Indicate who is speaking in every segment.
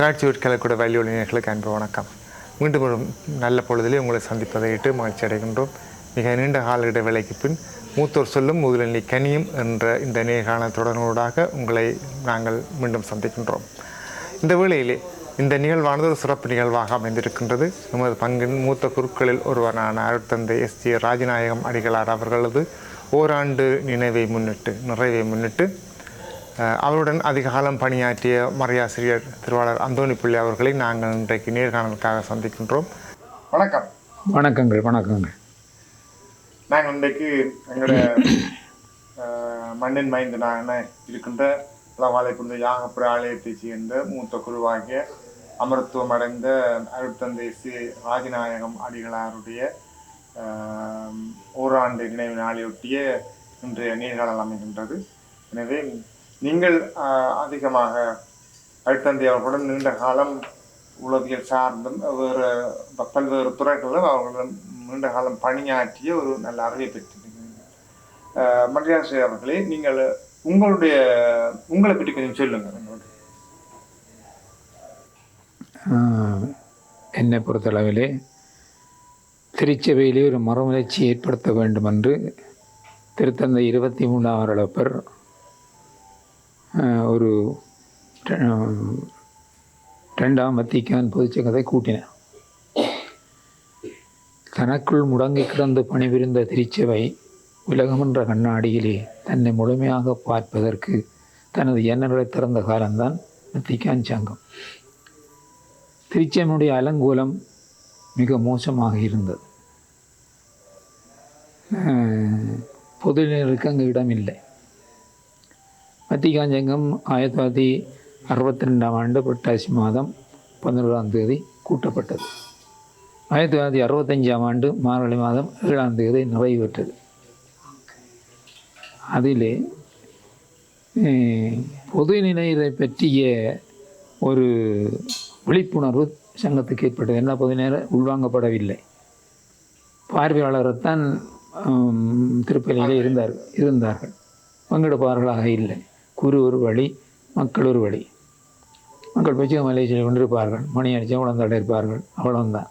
Speaker 1: திராட்சை கலைக்கூட வலியொலி நேர்களுக்கு அன்பு வணக்கம். மீண்டும் ஒரு நல்ல பொழுதிலே உங்களை சந்திப்பதை இட்டு மகிழ்ச்சி அடைகின்றோம். மிக நீண்ட கால இடைவேளைக்கு பின் மூத்தோர் சொல்லும் முதலி கனியும் என்ற இந்த நேர்காணல் தொடர்போடாக உங்களை நாங்கள் மீண்டும் சந்திக்கின்றோம். இந்த வேளையிலே இந்த நிகழ்வானது ஒரு சிறப்பு நிகழ்வாக அமைந்திருக்கின்றது. நமது பங்கின் மூத்த குருக்களில் ஒருவரான அருட்தந்தை எஸ் ஜி ராஜநாயகம் அடிகளார் அவர்களது ஓராண்டு நினைவை முன்னிட்டு நிறைவை முன்னிட்டு அவருடன் அதிக காலம் பணியாற்றிய மறையாசிரியர் திருவாளர் அந்தோணி பிள்ளை அவர்களை நாங்கள் இன்றைக்கு நேர்காணலுக்காக சந்திக்கின்றோம். வணக்கம்.
Speaker 2: வணக்கங்கள் வணக்கங்கள்.
Speaker 1: நாங்கள் இன்றைக்கு எங்களுடைய மண்ணின் மைந்தனாக இருக்கின்ற உலகாலை புரிந்த யாகப்புற ஆலயத்தைச் சேர்ந்த மூத்த குருவாகிய அமரத்துவம் அடைந்த அருட்தந்தை சி. ராஜநாயகம் அடிகளாருடைய ஓராண்டு நினைவு நாளையொட்டிய இன்றைய நேர்காணல் அமைகின்றது. எனவே நீங்கள் அதிகமாக அழுத்தந்தி அவர்களுடன் நீண்ட காலம் உளவியல் சார்ந்தும் வேறு பல்வேறு துறைகளிலும் அவர்களுடன் நீண்ட காலம் பணியாற்றிய ஒரு நல்ல அறிவை பெற்றிருக்கிறீர்கள் மரியாதை அவர்களே நீங்கள் உங்களுடைய உங்களை பற்றி கொஞ்சம் சொல்லுங்கள் எங்களோட.
Speaker 2: என்னை பொறுத்தளவிலே திருச்சபையிலே ஒரு மறுமலர்ச்சி ஏற்படுத்த வேண்டும் என்று திருத்தந்தை இருபத்தி மூணாம் வருடப்பர் ஒரு ரெண்டாம் மத்திக்கான் பொதுச்சங்கத்தை கூட்டினார் தனக்குள் முடங்கி கிடந்து பணிபுரிந்த திருச்சபை உலகமென்ற கண்ணாடியிலே தன்னை முழுமையாக பார்ப்பதற்கு தனது எண்ணங்களை திறந்த காலம்தான் மத்திக்கான் சங்கம். திருச்சபையினுடைய அலங்கோலம் மிக மோசமாக இருந்தது. பொது பொதுநருக்கு இடமில்லை வத்திகாஞ்சங்கம் ஆயிரத்தி தொள்ளாயிரத்தி அறுபத்தி ரெண்டாம் ஆண்டு புரட்டாசி மாதம் பதினோராம் தேதி கூட்டப்பட்டது. ஆயிரத்தி தொள்ளாயிரத்தி அறுபத்தஞ்சாம் ஆண்டு மார்கழி மாதம் ஏழாம் தேதி நிறைவு பெற்றது. அதிலே பொது நிலையை பற்றிய ஒரு விழிப்புணர்வு சங்கத்துக்கு ஏற்பட்டது. என்ன பொது நேரம் உள்வாங்கப்படவில்லை. பார்வையாளரைத்தான் திருப்பதியிலே இருந்தார் இருந்தார்கள். பங்கெடுப்பார்களாக இல்லை. குரு ஒரு வழி மக்கள் ஒரு வழி. மக்கள் பேச்சு மலேசியில் கொண்டிருப்பார்கள். மணி அடித்த உடந்தாட இருப்பார்கள் அவ்வளவுதான்.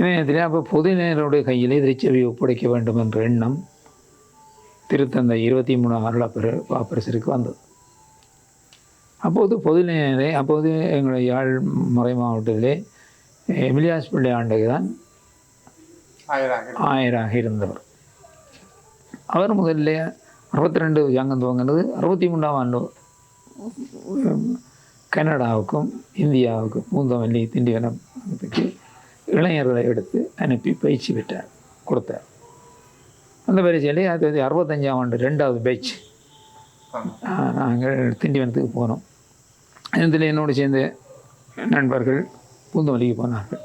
Speaker 2: இணையத்தில் அப்போ பொது நேருடைய கையிலே திருச்செவியை ஒப்படைக்க வேண்டும் என்ற எண்ணம் திருத்தந்தை இருபத்தி மூணாம் அருளாப்பெரு பாப்பரசருக்கு வந்தது. அப்போது பொது நேரே அப்போது எங்களுடைய யாழ் மறை மாவட்டத்திலே எமிலியாஸ் பிள்ளை ஆண்டுக்கு தான்
Speaker 1: ஆயராக
Speaker 2: இருந்தவர். அவர் முதல்ல அறுபத்தி ரெண்டு சங்கம் துவங்கினது அறுபத்தி மூன்றாம் ஆண்டு கனடாவுக்கும் இந்தியாவுக்கும் பூந்தமல்லி திண்டிவனத்துக்கு இளைஞர்களை எடுத்து அனுப்பி பயிற்சி பெற்றார் கொடுத்தார். அந்த பயிற்சியிலே அது வந்து அறுபத்தஞ்சாம் ஆண்டு ரெண்டாவது பேட்ச் நாங்கள் திண்டிவனத்துக்கு போனோம். இதில் என்னோடு சேர்ந்த நண்பர்கள் பூந்தமல்லிக்கு போனார்கள்.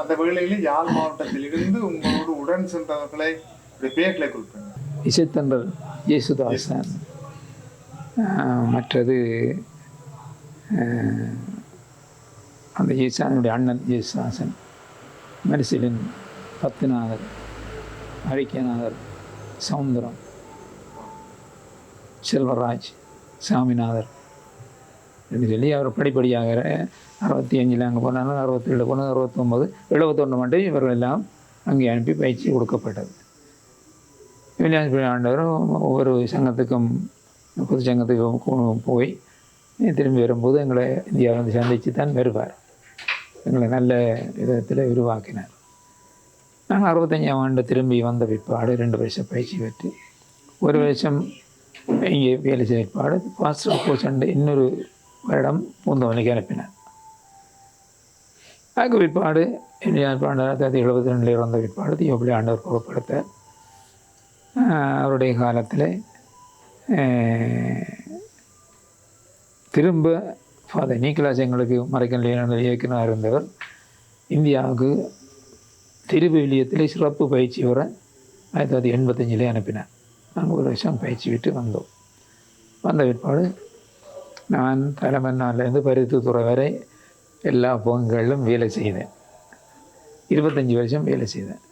Speaker 1: அந்த வேளையில் யாழ் மாவட்டத்திலிருந்து உங்களோடு உடன் சென்றவர்களை பேர்களை கொடுப்பீங்க
Speaker 2: இசைத்தன்றல் மற்றது அந்த ஈசானுடைய அண்ணன் இயேசுதாசன் மரிசிலின் பத்துநாதர் அழிக்கநாதர் சவுந்தரம் செல்வராஜ் சாமிநாதர். என்று சொல்லி அவர் படிப்படியாக அறுபத்தி அஞ்சில் அங்கே போனாங்க அறுபத்தேழு போனது அறுபத்தொம்பது எழுபத்தொன்று மட்டும் இவர்கள் எல்லாம் அங்கே அனுப்பி பயிற்சி கொடுக்கப்பட்டது. விநாயகர் ஆண்டவரும் ஒவ்வொரு சங்கத்துக்கும் பொது சங்கத்துக்கும் போய் திரும்பி வரும்போது எங்களை இந்தியா வந்து சந்தித்து தான் வருவார். எங்களை நல்ல விதத்தில் உருவாக்கினார். நாங்கள் அறுபத்தஞ்சாம் ஆண்டு திரும்பி வந்த பிற்பாடு ரெண்டு வருஷம் பயிற்சி பெற்று ஒரு வருஷம் இங்கே வேலை செய்த பிற்பாடு பாஸ்டர் கோசண்டு இன்னொரு வருடம் பூந்தவனுக்கு அனுப்பினார். அதுக்கு பிற்பாடு ஆயிரத்தி தொள்ளாயிரத்தி எழுபத்தி ரெண்டில் இறந்த பிற்பாடு தீபப்பள்ளி ஆண்டவர் பொறுப்படுத்த அவருடைய காலத்தில் திரும்ப ஃபாதர் நீக்கலாஸ் எங்களுக்கு மறைக்கல் இயக்குனர் இருந்தவர் இந்தியாவுக்கு திருவிவிலியத்திலே சிறப்பு பயிற்சி வர ஆயிரத்தி தொள்ளாயிரத்தி எண்பத்தஞ்சிலே அனுப்பினார். நாங்கள் ஒரு வருஷம் பயிற்சி விட்டு வந்தோம். வந்த பிற்பாடு நான் தலைமன்னாலேருந்து பருத்தித்துறை வரை எல்லா பங்குகளிலும் வேலை செய்தேன். இருபத்தஞ்சி வருஷம் வேலை செய்தேன்.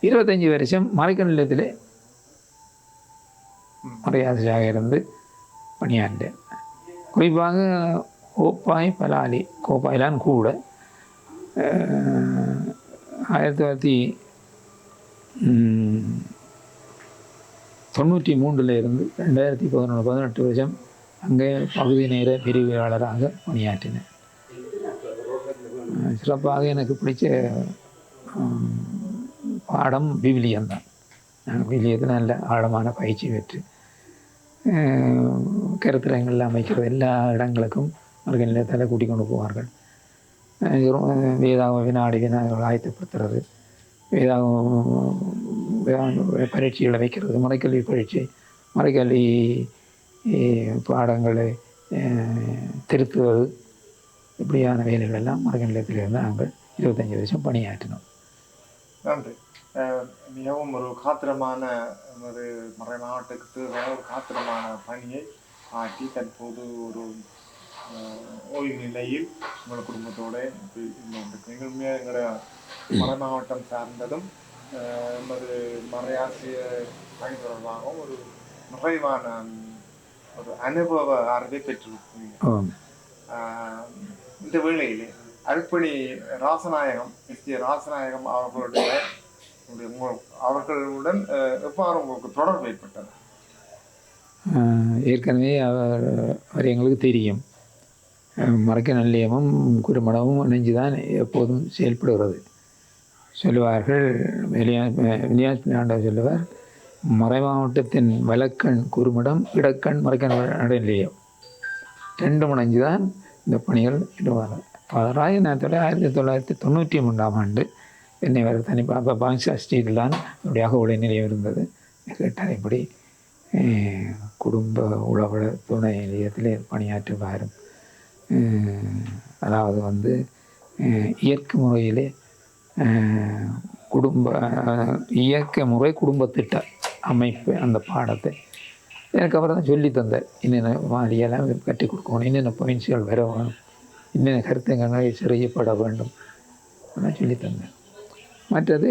Speaker 2: இருபத்தஞ்சி வருஷம் மறைக்க நிலையத்திலே மறையாசிரியாக இருந்து பணியாண்டேன் குறிப்பாக ஓப்பாய் பலாலி கோப்பாயிலான் கூட ஆயிரத்தி தொள்ளாயிரத்தி தொண்ணூற்றி மூன்றில் இருந்து ரெண்டாயிரத்தி பதினொன்று பதினெட்டு வருஷம் அங்கே பகுதி நேர பிரிவியாளராக பணியாற்றினேன் சிறப்பாக எனக்கு பிடிச்ச பாடம் விவிலியம் தான் நான் விவிலியத்தில் நல்ல ஆழமான பயிற்சி பெற்று கருத்தரங்களில் கருத்தரங்கள் அமைக்கிறது எல்லா இடங்களுக்கும் அவர்கள் நிலத்தில் கூட்டிக் கொண்டு போவார்கள். அஹ், வினாடி வினாடிகள் ஆயத்தப்படுத்துறது வேதாகம் வே- பரீட்சைகளை வைக்கிறது மறைக்கல்வி பரீட்சை மறைக்கல்வி பாடங்களை திருத்துவது இப்படியான வேலைகள் எல்லாம் மரக நிலையத்திலிருந்து நாங்கள் இருபத்தஞ்சி வருஷம் பணியாற்றினோம்.
Speaker 1: நன்றி. மிகவும் ஒரு காத்திரமான ஒரு மறை மாவட்டத்துக்கு ஒரு காத்திரமான பணியை ஆற்றி தற்போது ஒரு ஓய்வு நிலையில் உங்கள் குடும்பத்தோட இப்ப இருந்து கொண்டிருக்கிறீங்க உண்மையாக எங்களோட மறை மாவட்டம் சார்ந்ததும் அஹ், எமது மறையாசிரியர் பணி தொடர்பாகவும் ஒரு நிறைவான ஒரு அனுபவ அறிவை. ஆஹ் இந்த வேளையிலே அருப்பணி ராசநாயகம் எஸ் ஜே ராசநாயகம் அவர்களுடைய அவர்களுடன் எவ்வாறு உங்களுக்கு தொடர்பு ஏற்பட்டது?
Speaker 2: ஏற்கனவே அவர் அவர் எங்களுக்கு தெரியும். அஹ், மறைக்க நல்லியமும் குறுமணமும் இணைஞ்சு தான் எப்போதும் செயல்படுகிறது. சொல்லுவார்கள் வெளியா வினியாஸ் ஆண்டவர் சொல்லுவார் மறை மாவட்டத்தின் வலக்கண் குறுமடம் இடக்கண் மறைக்க நடுநிலையம். ரெண்டும் இணைஞ்சு தான் இந்த பணிகள் இடுவார்கள் பதினாயிரத்தி நேரத்தில் ஆயிரத்தி தொள்ளாயிரத்தி தொண்ணூற்றி மூன்றாம் ஆண்டு என்னை வர தனி அப்போ பாங்ஷா ஸ்ட்ரீட்டில் தான் அப்படியாக அகவுளை நிலையம் இருந்தது. கேட்டார் இப்படி குடும்ப உழவள துணை நிலையத்தில் பணியாற்றுவாரும் அதாவது வந்து இயற்கை முறையிலே குடும்ப இயற்கை முறை குடும்பத்திட்ட அமைப்பு அந்த பாடத்தை. எனக்கு அவர் தான் சொல்லி தந்தார் என்னென்ன மாதிரியெல்லாம் கட்டி கொடுக்கணும். என்னென்ன பாயிண்ட்ஸ்கள் வர வேணும். என்னென்ன கருத்துங்கள் சிறையப்பட வேண்டும். அதெல்லாம் சொல்லி தந்தேன் மற்றது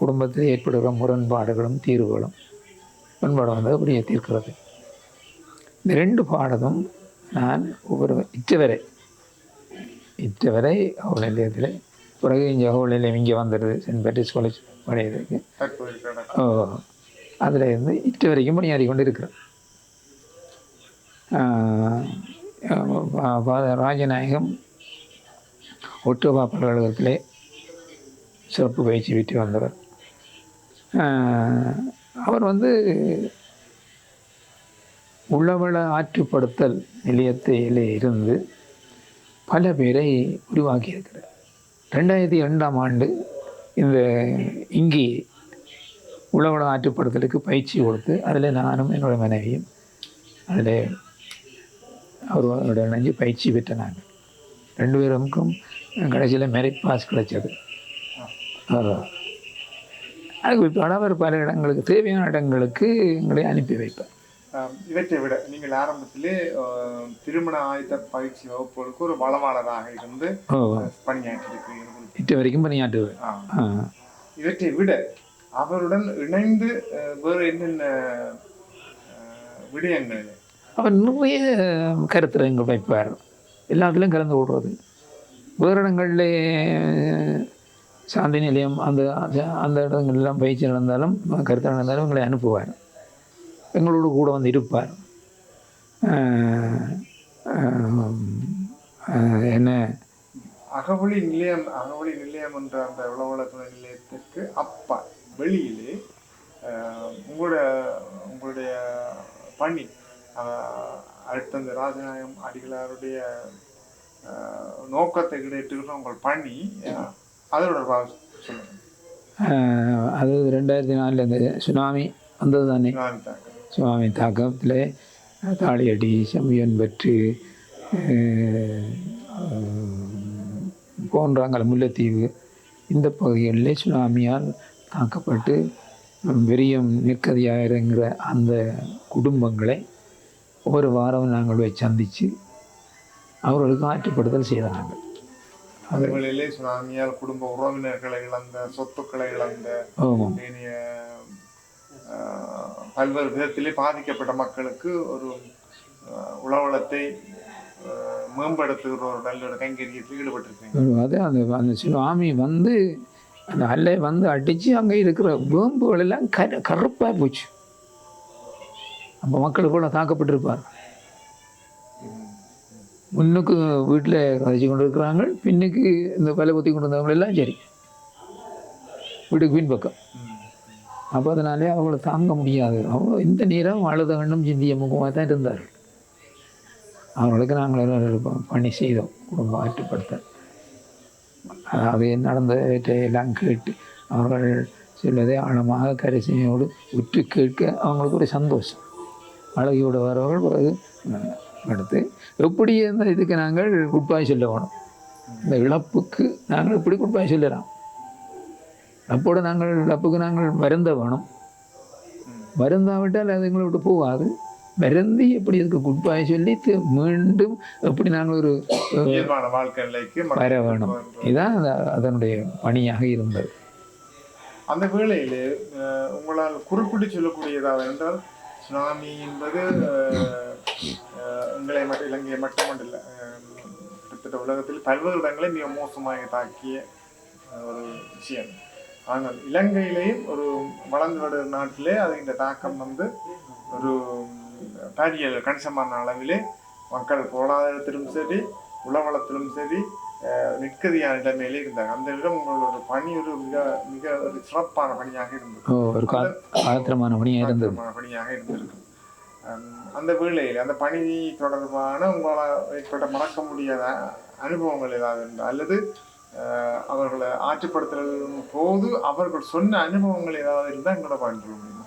Speaker 2: குடும்பத்தில் ஏற்படுகிற முரண்பாடுகளும் தீர்வுகளும் முரண்பாடு வந்தது அப்படியே தீர்க்கிறது. இந்த ரெண்டு பாடலும் நான் ஒவ்வொரு இச்சவரை இச்சவரை அவள் நிலையத்தில் பிறகு இங்கே அவள் நிலையம் இங்கே வந்துடுது சென்ட் பேட்ரிஸ் காலேஜ்
Speaker 1: பழையதுக்கு.
Speaker 2: ஓ அதில் இருந்து இட்டு வரைக்கும் பணியாறி கொண்டு இருக்கிறேன் ராஜநாயகம் ஒட்டுவா பல்கலைக்கழகத்திலே சிறப்பு பயிற்சி பெற்று வந்தவர் அவர் வந்து உளவள ஆற்றுப்படுத்தல் நிலையத்திலே இருந்து பல பேரை உருவாக்கியிருக்கிறார். ரெண்டாயிரத்தி ரெண்டாம் ஆண்டு இந்த இங்கே உளவள ஆற்றுப்படுத்தலுக்கு பயிற்சி கொடுத்து அதில் நானும் என்னோட மனைவியும் அதில் அவரோட இணைஞ்சு பயிற்சி பெற்ற நாங்கள். ரெண்டு பேருக்கும் கடைசியில் மெரிட் பாஸ் கிடைச்சது. இப்போ அவர் பல இடங்களுக்கு தேவையான இடங்களுக்கு எங்களை அனுப்பி வைப்பார்.
Speaker 1: ஆஹ், இவற்றை விட நீங்கள் ஆரம்பத்திலே திருமண ஆயுத பயிற்சி வகுப்புகளுக்கு ஒரு வளவாளராக இருந்து
Speaker 2: ஓ.
Speaker 1: பணியாற்றியிருக்கிறீர்கள்.
Speaker 2: இட்டு வரைக்கும்.
Speaker 1: ஆ. இவற்றை விட அவருடன் இணைந்து வேறு என்னென்ன விடயங்கள்?
Speaker 2: அவர் நிறைய கருத்துரங்கள் வைப்பார். எல்லாத்துலேயும் கலந்து கொள்வது. வேறு இடங்களில் சாந்தி நிலையம் அந்த அந்த இடங்கள்லாம் பயிற்சி நடந்தாலும் கருத்து நடந்தாலும் எங்களை அனுப்புவார். எங்களோடு கூட வந்து இருப்பார். என்ன?
Speaker 1: அகவழி நிலையம் அகவழி நிலையம் என்ற அந்த உளவள நிலையத்திற்கு அப்பா வெளியிலே உங்களோட உங்களுடைய பணி அடுத்த அந்த ராஜநாயகம் அடிகளாருடைய நோக்கத்தை கிடைத்துக்கிற உங்கள் பணி அதோட
Speaker 2: அது ரெண்டாயிரத்தி நாலில் இந்த சுனாமி வந்தது தானே. சுவாமி தாக்கத்தில் தாளியடி செம்பியன் பெற்று போன்றாங்கல் முல்லைத்தீவு. இந்த பகுதிகளிலே சுனாமியால் தாக்கப்பட்டு வெறியம் நிற்கதியாயிருங்கிற அந்த குடும்பங்களை ஒவ்வொரு வாரம் நாங்கள் போய் சந்தித்து அவர்களுக்கு ஆற்றுப்படுத்தல் செய்தாங்க
Speaker 1: அதுகளிலே சுனாமியால் குடும்ப உறவினர்களை இழந்த சொத்துக்களை இழந்த பல்வேறு விதத்திலே பாதிக்கப்பட்ட மக்களுக்கு ஒரு உளவளத்தை மேம்படுத்துகிற ஒரு நல்ல ஒரு கைங்கரியத்தில் ஈடுபட்டிருக்கீங்க.
Speaker 2: அது அந்த அந்த சுனாமி வந்து அந்த அலை வந்து அடித்து அங்கே இருக்கிற வேம்புகள் எல்லாம் கரு கருப்பாக போச்சு. அப்போ மக்கள் கூட தாக்கப்பட்டிருப்பார் முன்னுக்கு வீட்டில் கதைச்சு கொண்டு இருக்கிறாங்க பின்னுக்கு இந்த பல குத்தி கொண்டு வந்தவங்களெல்லாம் சரி. வீட்டுக்கு பின்பக்கம் அப்போ அதனாலே அவங்கள தாங்க முடியாது. அவங்க இந்த நேரம் அழுத கண்ணும் சிந்திய முகமாக தான் இருந்தார்கள். அவர்களுக்கு நாங்கள் எல்லாம் பணி செய்தோம். குடும்பம் ஆற்றுப்படுத்த அதாவது நடந்தவற்றை எல்லாம் கேட்டு அவர்கள் சொல்வதை ஆழமாக கரிசனையோடு உற்று கேட்க அவங்களுக்கு ஒரு சந்தோஷம். அழகியோடு வரவர்கள் பிறகு அடுத்து எப்படி இந்த இதுக்கு நாங்கள் குட்பாய் சொல்ல வேணும். இந்த இழப்புக்கு நாங்கள் இப்படி குட்பாய் சொல்லலாம்? அப்போடு நாங்கள் இழப்புக்கு நாங்கள் வருந்த வேணும். வருந்தாவிட்டால் அது எங்களை விட்டு போகாது. வருந்தி எப்படி இதுக்கு குட்பாய் சொல்லி மீண்டும் எப்படி நாங்கள் ஒரு வர வேணும். இதுதான் அதனுடைய பணியாக இருந்தது.
Speaker 1: அந்த வேளையிலே உங்களால் குறிப்பிட்டு சொல்லக்கூடியதாக என்றால் சுனாமி என்பது எங்களை மட்டும் இலங்கையை மட்டுமல்ல அஹ், கிட்டத்தட்ட உலகத்தில் பல்வேறு இடங்களை மிக மோசமாக தாக்கிய ஒரு விஷயம் ஆனால் இலங்கையிலேயும் ஒரு வளர்ந்து வருகிற நாட்டிலே அது இந்த தாக்கம் வந்து ஒரு பாரிய கணிசமான அளவிலே மக்கள் பொருளாதாரத்திலும் சரி உளவளத்திலும் சரி நிற்கதியான நிலைமையிலே இருந்தாங்க அந்த இடம் உங்களோட பணி ஒரு மிக மிக ஒரு சிறப்பான பணியாக இருந்தது
Speaker 2: ஒரு பணியாக இருந்தது
Speaker 1: பணியாக இருந்திருக்கு அந்த வேளையில் அந்த பணி தொடர்பான உங்களால் ஏற்பட்ட மறக்க முடியாத அனுபவங்கள் ஏதாவது இருந்தால் அல்லது அவர்களை ஆற்றுப்படுத்துறதும் போது அவர்கள் சொன்ன அனுபவங்கள் ஏதாவது இருந்தால் எங்களோட பகிர்ந்து முடியுமா?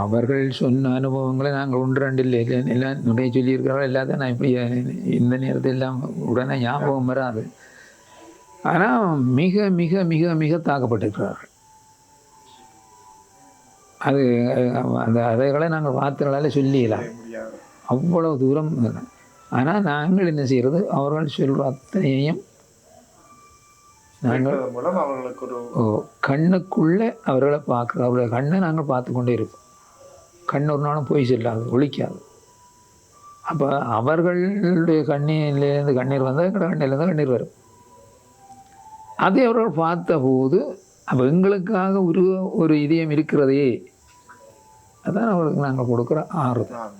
Speaker 2: அவர்கள் சொன்ன அனுபவங்களை நாங்கள் ஒன்று ரெண்டு இல்லை. இல்லை, எல்லாம் நிறைய சொல்லியிருக்கிறார்கள். எல்லாத்தையும் நான் இப்படி இந்த நேரத்தில் எல்லாம் உடனே ஞாபகம் வராது. ஆனால் மிக மிக மிக மிக தாக்கப்பட்டிருக்கிறார்கள். அது அந்த அதைகளை நாங்கள் வார்த்தைகளால் சொல்லிடலாம் அவ்வளவு தூரம் ஆனால் நாங்கள் என்ன செய்கிறது அவர்கள் சொல்கிற அத்தனையும் நாங்கள் ஓ, கண்ணுக்குள்ளே அவர்களை பார்க்குறோம் அவருடைய கண்ணை நாங்கள் பார்த்து கொண்டே இருப்போம். கண் ஒரு நாளும் போய் செல்லாது ஒழிக்காது. அப்போ அவர்களுடைய கண்ணிலேருந்து கண்ணீர் வந்தால் எங்களோட கண்ணிலேருந்து கண்ணீர் வரும். அதை அவர்கள் பார்த்தபோது அப்போ எங்களுக்காக ஒரு ஒரு இதயம் இருக்கிறதே அதான் அவர்களுக்கு நாங்கள் கொடுக்குற ஆறுதல்.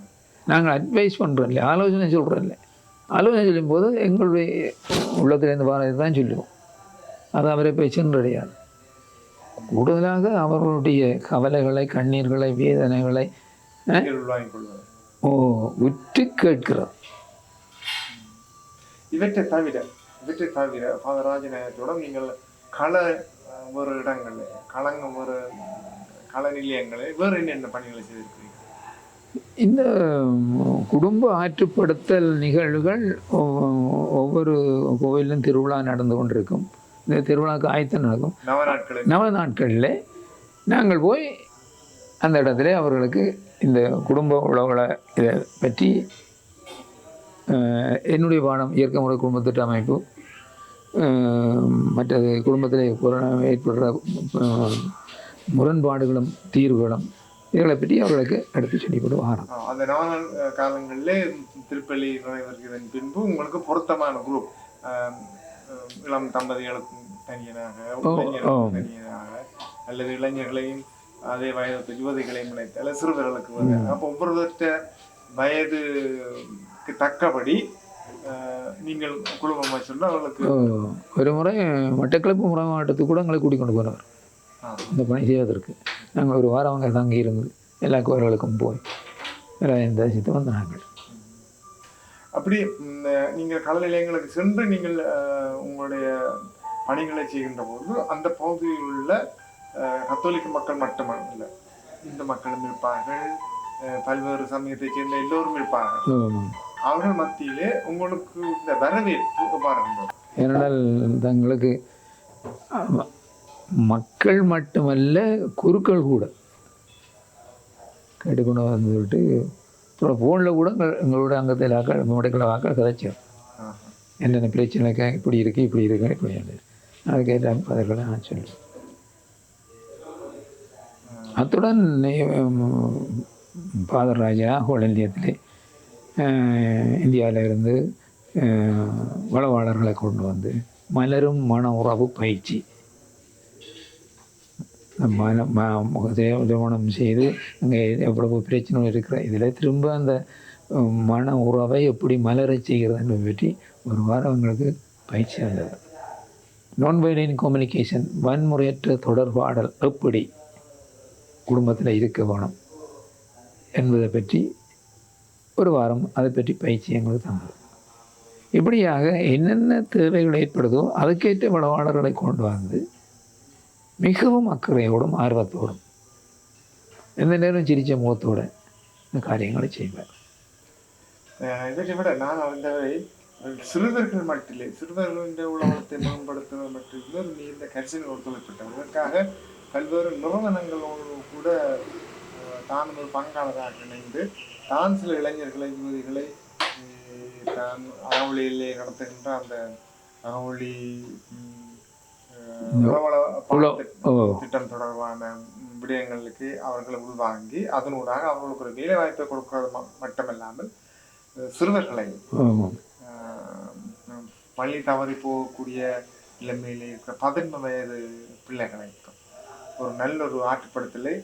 Speaker 2: நாங்கள் அட்வைஸ் பண்ணுறோம் இல்லை ஆலோசனை சொல்கிறோம் இல்லை ஆலோசனை சொல்லும்போது எங்களுடைய உள்ளத்திலேருந்து வர தான் சொல்லுவோம். அது அவரை போய் சென்றடையாது. கூடுதலாக அவர்களுடைய கவலைகளை கண்ணீர்களை வேதனைகளை ஓ உற்று கேட்கிறோம்
Speaker 1: இவற்றை தவிர இவற்றை தவிர ஃபாதர் ராஜநாயகத்தோட நீங்கள் கள அஹ், வேறு இடங்களில் களங்க நிலையங்களில் வேறு என்னென்ன பணிகளை செய்திருக்கிறீங்க
Speaker 2: இந்த குடும்ப ஆற்றுப்படுத்தல் நிகழ்வுகள் ஒவ்வொ- ஒவ்வொரு கோவிலும் திருவிழா நடந்து கொண்டிருக்கும். இந்த திருவிழாக்கு ஆயத்தம் நடக்கும்.
Speaker 1: நவ நாட்களில்
Speaker 2: நாங்கள் போய் அந்த இடத்துல அவர்களுக்கு இந்த குடும்ப உறவுகளை இதை பற்றி என்னுடைய பாடம் இயற்கை முறை குடும்பத்திட்ட அமைப்பு மற்றது குடும்பத்தில் ஏற்படுற முரண்பாடுகளும் தீர்வுகளும் இதுகளை பற்றி அவர்களுக்கு எடுத்து சொல்லிக்கொண்டு வாரம்
Speaker 1: அந்த நவ காலங்களிலே திருப்பள்ளி நுழைவதற்கு பின்பு உங்களுக்கு பொருத்தமான குரூப் இளம் தம்பதிகளுக்கும் தனியனாக அல்லது இளைஞர்களையும் அதே வயது யுவதிகளையும் இணைத்து அல்லது சிறுவர்களுக்கு வந்து. அப்போ ஒவ்வொருவற்ற வயதுக்கு தக்கபடி நீங்கள் குழுமமாக சொன்னால் அவர்களுக்கு
Speaker 2: ஒரு முறை மட்டக்களப்பு முறை மாவட்டத்துக்கு கூட எங்களை கூட்டிக் கொண்டு போனவர். இந்த பணி செய்வதற்கு நாங்கள் ஒரு வாரம் அங்கே தங்கி இருந்து எல்லா கோயில்களுக்கும் போய் எல்லாம் தரிசித்து வந்த நாங்கள்
Speaker 1: அப்படி நீங்கள் கள நிலையங்களுக்கு சென்று நீங்கள் உங்களுடைய பணிகளை செய்கின்ற போது அந்த பகுதியில் உள்ள கத்தோலிக்க மக்கள் மட்டுமல்ல இந்து மக்களும் இருப்பார்கள் பல்வேறு சமயத்தைச் சேர்ந்த எல்லோரும் இருப்பார்கள். அவர்கள் மத்தியிலே உங்களுக்கு இந்த வரவேற்பு இருந்தது?
Speaker 2: ஏனென்றால் தங்களுக்கு மக்கள் மட்டுமல்ல குருக்கள் கூட. கேட்டுக்கொண்டு வந்துவிட்டு அப்புறம் ஃபோனில் கூட எங்கள் எங்களோட அங்கத்தில் ஆக்கள் முடைக்கல ஆக்கள் கதைச்சோம். என்னென்ன பிரச்சனைக்கா இப்படி இருக்குது இப்படி இருக்கு இப்படி இருக்கு. அதுக்கேற்ற பதில்களை நான் சொல்லுவேன் அத்துடன் ஃபாதர் ராஜா ஹோல் இந்தியத்திலே இந்தியாவில் இருந்து வளவாளர்களை கொண்டு வந்து மலரும் மன உறவு பயிற்சி. திருமணம் செய்து அங்கே எவ்வளவு பிரச்சனை இருக்கிற இதில் திரும்ப அந்த மன உறவை எப்படி மலரச் செய்கிறதுன்னு பற்றி ஒரு வாரம் அவங்களுக்கு பயிற்சி வந்தது. நான் வயலின் கம்யூனிகேஷன் வன்முறையற்ற தொடர்பாடல் எப்படி குடும்பத்தில் இருக்க வேணும் என்பதை பற்றி ஒரு வாரம் அதை பற்றி பயிற்சி எங்களுக்கு தந்தது. இப்படியாக என்னென்ன தேவைகள் ஏற்படுதோ அதுக்கேற்ற வளவாளர்களை கொண்டு வந்து மிகவும் அக்கறையோடும் ஆர்வத்தோடும் எந்த நேரம் சிரித்த முகத்தோட இந்த காரியங்களை செய்வார்.
Speaker 1: இதை விட நான் அறிந்தவரை சிறுவர்கள் மட்டிலே சிறுவர்களின் உலகத்தை மேம்படுத்துவது மற்றும் இன்னொரு நீண்ட கரிசனை ஒத்துழைப்பிட்டார் இதற்காக பல்வேறு நிறுவனங்களோடு கூட தான் ஒரு பங்காளராக இணைந்து தான் சில இளைஞர்களை யுவதிகளை தான் அறவழியிலே நடத்துகின்ற அந்த அறவழி உளவள திட்டம் தொடர்பான விடயங்களுக்கு அவர்களை உள்வாங்கி அதனூடாக அவர்களுக்கு ஒரு வேலை வாய்ப்பை கொடுக்கிறது மட்டுமல்லாமல் சிறுவர்களை பள்ளி தவறி போகக்கூடிய நிலைமையில இருக்கிற பதினொன்று வயது பிள்ளைகளுக்கும் ஒரு நல்ல ஒரு ஆற்றுப்படுத்தலை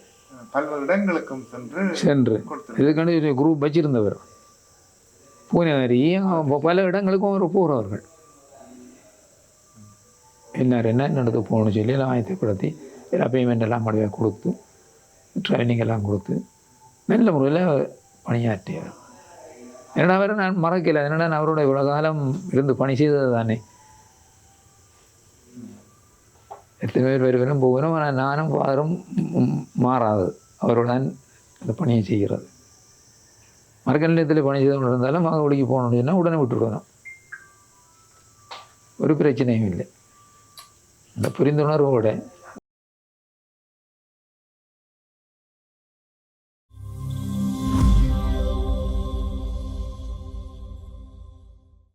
Speaker 1: பல்வேறு இடங்களுக்கும் சென்று
Speaker 2: சென்று. ஒரு குரூப் வச்சிருந்தவர். பூனேரி. பல இடங்களுக்கும் அவர் போகிறவர்கள் எல்லாரும் என்ன நடக்க போகணும்னு சொல்லி எல்லாம் ஆயத்தப்படுத்தி எல்லா பேமெண்ட் எல்லாம் முடிவாக கொடுத்து ட்ரைனிங் எல்லாம் கொடுத்து நல்ல முறையில் பணியாற்றியவர். என்னடா வேறு நான் மறக்கல. என்னடா நான் அவரோட இவ்வளோ காலம் இருந்து பணி செய்தது தானே? எத்தனை பேர் வருவனும் போகணும். ஆனால் நானும் ஃபாதரும் மாறாது. அவருடன் அந்த பணியை செய்கிறது. மறக்க நிலையத்தில் பணி செய்து கொண்டு இருந்தாலும் மகவழிக்கு போகணும்னு சொன்னால் உடனே விட்டுவிடணும். ஒரு பிரச்சனையும் இல்லை. அந்த புரிந்துணர்வோட